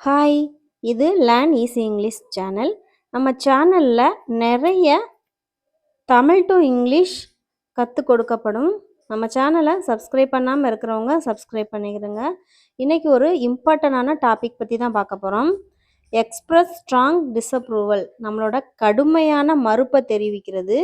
Hi இது learn easy English channel நம்ம சேனலில் நிறைய தமிழ் டு இங்கிலீஷ் கற்றுக் கொடுக்கப்படும். நம்ம சேனலை சப்ஸ்கிரைப் பண்ணாமல் இருக்கிறவங்க சப்ஸ்கிரைப் பண்ணிக்கிறங்க இன்றைக்கி ஒரு இம்பார்ட்டண்டான டாபிக் பற்றி தான் பார்க்க போகிறோம் எக்ஸ்பிரஸ் ஸ்ட்ராங் டிஸப்ரூவல் நம்மளோட கடுமையான மறுப்பை தெரிவிக்கிறது.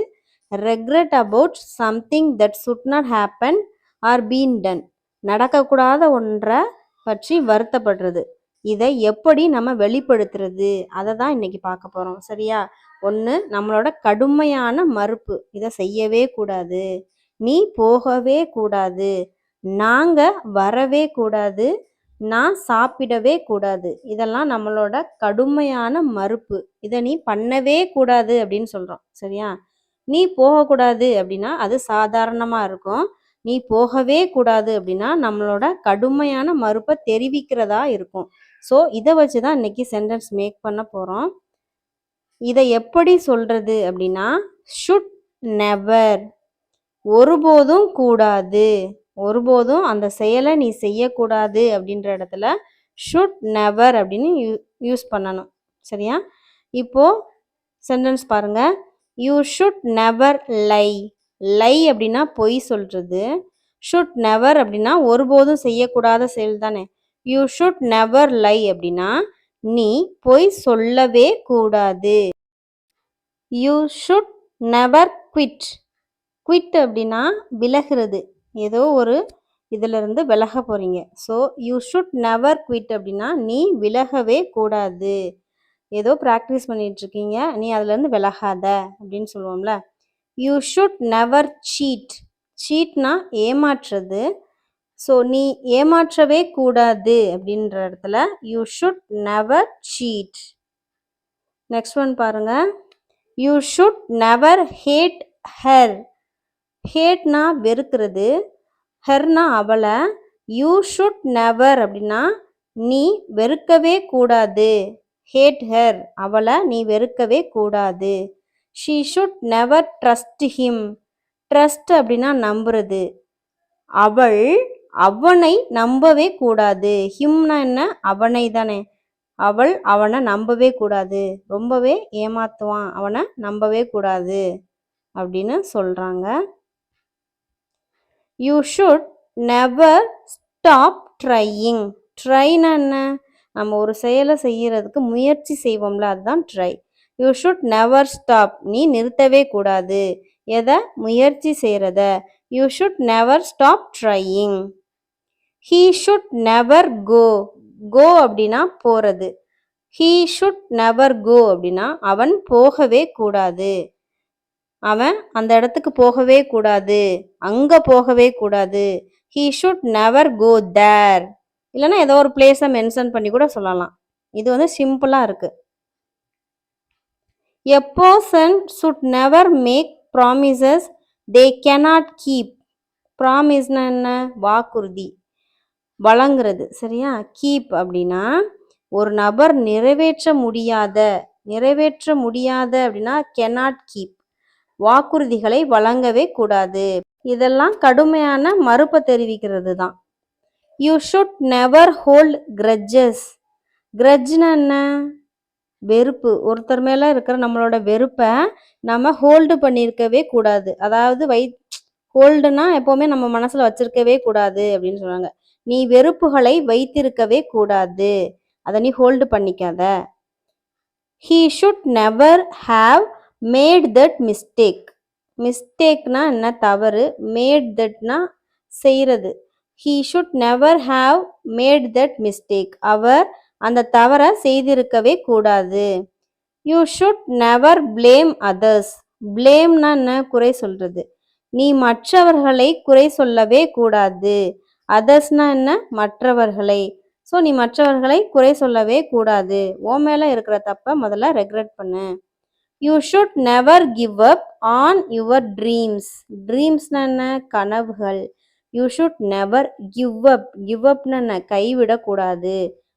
Regret about something that should not happen or been done நடக்கக்கூடாத ஒன்றை பற்றி வருத்தப்படுறது. இதை எப்படி நம்ம வெளிப்படுத்துறது? அதை தான் இன்னைக்கு பார்க்க போகிறோம் சரியா? ஒன்று நம்மளோட கடுமையான மறுப்பு. இதை செய்யவே கூடாது. நீ போகவே கூடாது. நாங்கள் வரவே கூடாது. நான் சாப்பிடவே கூடாது. இதெல்லாம் நம்மளோட கடுமையான மறுப்பு. இதை நீ பண்ணவே கூடாது அப்படின்னு சொல்கிறோம் சரியா? நீ போகக்கூடாது அப்படின்னா அது சாதாரணமாக இருக்கும். நீ போகவே கூடாது அப்படின்னா நம்மளோட கடுமையான மறுப்பை தெரிவிக்கிறதா இருக்கும். ஸோ இதை வச்சு தான் இன்னைக்கு சென்டென்ஸ் மேக் பண்ண போகிறோம் இதை எப்படி சொல்கிறது அப்படின்னா ஷுட் நெவர் ஒருபோதும் கூடாது. ஒருபோதும் அந்த செயலை நீ செய்யக்கூடாது அப்படின்ற இடத்துல ஷுட் நெவர் அப்படின்னு யூ யூஸ் பண்ணணும். சரியா? இப்போது சென்டென்ஸ் பாருங்கள் you should never lie lie அப்படின்னா பொய் சொல்கிறது ஷுட் நெவர் அப்படின்னா ஒருபோதும் செய்யக்கூடாத செயல் தானே யூ ஷுட் நெவர் லை அப்படின்னா நீ பொய் சொல்லவே கூடாது. You should never quit quit அப்படின்னா விலகிறது. ஏதோ ஒரு இதிலிருந்து விலக போகிறீங்க so you should never quit அப்படின்னா நீ விலகவே கூடாது. ஏதோ ப்ராக்டிஸ் பண்ணிகிட்ருக்கீங்க நீ அதுலேருந்து விலகாத அப்படின்னு சொல்லுவோம்ல. யூ ஷுட் நெவர் சீட் சீட்னா ஏமாற்றுறது ஸோ நீ ஏமாற்றவே கூடாது அப்படின்ற இடத்துல you should never cheat next one பாருங்க. You should never hate her ஹேட்னா வெறுக்கிறது. ஹெர்னா அவளை யூ ஷுட் நெவர் அப்படின்னா நீ வெறுக்கவே கூடாது. ஹேட் ஹெர் அவளை நீ வெறுக்கவே கூடாது. She should never trust him trust அப்படின்னா நம்புறது. அவள் அவனை நம்பவே கூடாது. ஹிம்னா என்ன? அவனை தானே அவள் அவனை நம்பவே கூடாது. ரொம்பவே ஏமாத்துவான். அவனை நம்பவே கூடாது அப்படின்னு சொல்றாங்க. You should never stop trying ட்ரைனா என்ன? நம்ம ஒரு செயலை செய்யறதுக்கு முயற்சி செய்வோம்ல அதுதான் try you should never stop நீ நிறுத்தவே கூடாது. எதை? முயற்சி செய்கிறத you should never stop trying he should never go go அப்படின்னா போகிறது ஹீ ஷுட் நெவர் கோ அப்படின்னா அவன் போகவே கூடாது. அவன் அந்த இடத்துக்கு போகவே கூடாது. அங்கே போகவே கூடாது. He should never go there இல்லைன்னா ஏதோ ஒரு பிளேஸை மென்ஷன் பண்ணி கூட சொல்லலாம். இது வந்து சிம்பிளாக இருக்குது a person should never make promises they cannot keep ப்ராமிஸ்னா என்ன? வாக்குறுதி. வழங்குறது. சரியா? கீப் அப்படின்னா ஒரு நபர் நிறைவேற்ற முடியாத நிறைவேற்ற முடியாத அப்படின்னா கெனாட் கீப் வாக்குறுதிகளை வழங்கவே கூடாது. இதெல்லாம் கடுமையான மறுப்பை தெரிவிக்கிறது தான் you should never hold grudges கிரட்ஜ்னா என்ன? வெறுப்பு. ஒருத்தர் மேலே இருக்கிற நம்மளோட வெறுப்பை நம்ம ஹோல்டு பண்ணியிருக்கவே கூடாது. அதாவது வை ஹோல்டுனா எப்போவுமே நம்ம மனசில் வச்சிருக்கவே கூடாது அப்படின்னு சொல்கிறாங்க நீ வெறுப்புகளை வைத்திருக்கவே கூடாது. அதை நீ hold பண்ணிக்காத. He should never have made that mistake மிஸ்டேக்னா என்ன? தவறு. மேட் தட்னா செய்கிறது he should never have made that mistake அவர் அந்த தவறை செய்திருக்கவே கூடாது. You should never blame others பிளேம்னா என்ன? குறை சொல்கிறது நீ மற்றவர்களை குறை சொல்லவே கூடாது. அதர்ஸ்னா என்ன? மற்றவர்களை. ஸோ நீ மற்றவர்களை குறை சொல்லவே கூடாது. ஓ மேலே இருக்கிற தப்பை முதல்ல ரெக்ரெட் பண்ணு. You should never give up on your dreams ட்ரீம்ஸ்னா என்ன? கனவுகள். You should never give up give அப்னு என்ன? கைவிடக்கூடாது.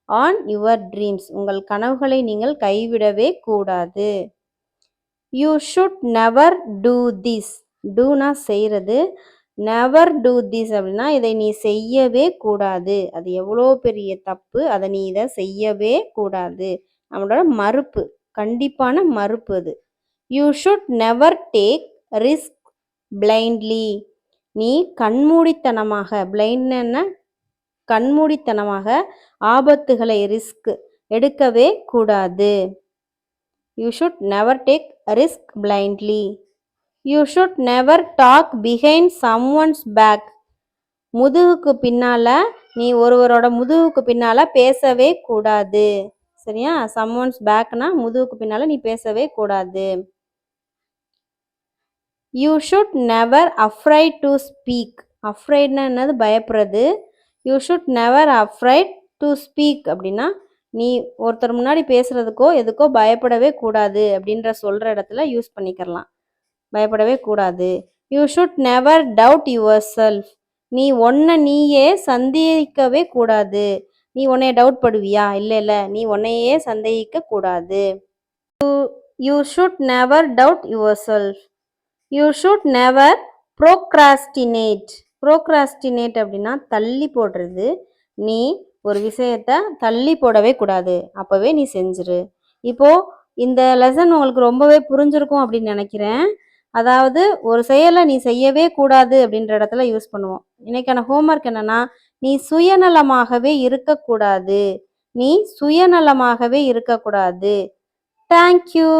ஆன் யுவர் ட்ரீம்ஸ் உங்கள் கனவுகளை நீங்கள் கைவிடவே கூடாது. You should never do this டூனா செய்கிறது நெவர் டூ திஸ் அப்படின்னா இதை நீ செய்யவே கூடாது. அது எவ்வளோ பெரிய தப்பு அதை நீ இதை செய்யவே கூடாது. நம்மளோட மறுப்பு கண்டிப்பான மறுப்பு அது. You should never take risk blindly நீ கண்மூடித்தனமாக பிளைண்ட்னா கண்மூடித்தனமாக ஆபத்துகளை ரிஸ்க் எடுக்கவே கூடாது. You should never take risk blindly you should never talk behind someone's back முதுகுக்கு பின்னால் நீ ஒருவரோட முதுகுக்கு பின்னால் பேசவே கூடாது. சரியா? சம் ஒன்ஸ் பேக்னா முதுகுக்கு பின்னால் நீ பேசவே கூடாது. You should never afraid to speak அஃப்ரைட்னா என்னது? பயப்படுறது. You should never afraid to speak அப்படின்னா நீ ஒருத்தர் முன்னாடி பேசுகிறதுக்கோ எதுக்கோ பயப்படவே கூடாது அப்படின்ற சொல்கிற இடத்துல யூஸ் பண்ணிக்கிறலாம் பயப்படவே கூடாது. You should never doubt yourself நீ ஒன்றை நீயே சந்தேகிக்கவே கூடாது. நீ உன்னைய டவுட் படுவியா? இல்லை இல்லை. நீ உன்னையே சந்தேகிக்க கூடாது. You should never doubt yourself you should never procrastinate procrastinate அப்படின்னா தள்ளி போடுறது. நீ ஒரு விஷயத்த தள்ளி போடவே கூடாது. அப்போவே நீ செஞ்சிரு. இப்போது இந்த லெசன் உங்களுக்கு ரொம்பவே புரிஞ்சிருக்கும் அப்படின்னு நினைக்கிறேன். அதாவது ஒரு செயலை நீ செய்யவே கூடாது அப்படின்ற இடத்துல யூஸ் பண்ணுவோம். இன்னைக்கான ஹோம்ஒர்க் என்னன்னா நீ சுயநலமாகவே இருக்கக்கூடாது. நீ சுயநலமாகவே இருக்கக்கூடாது. தேங்க்யூ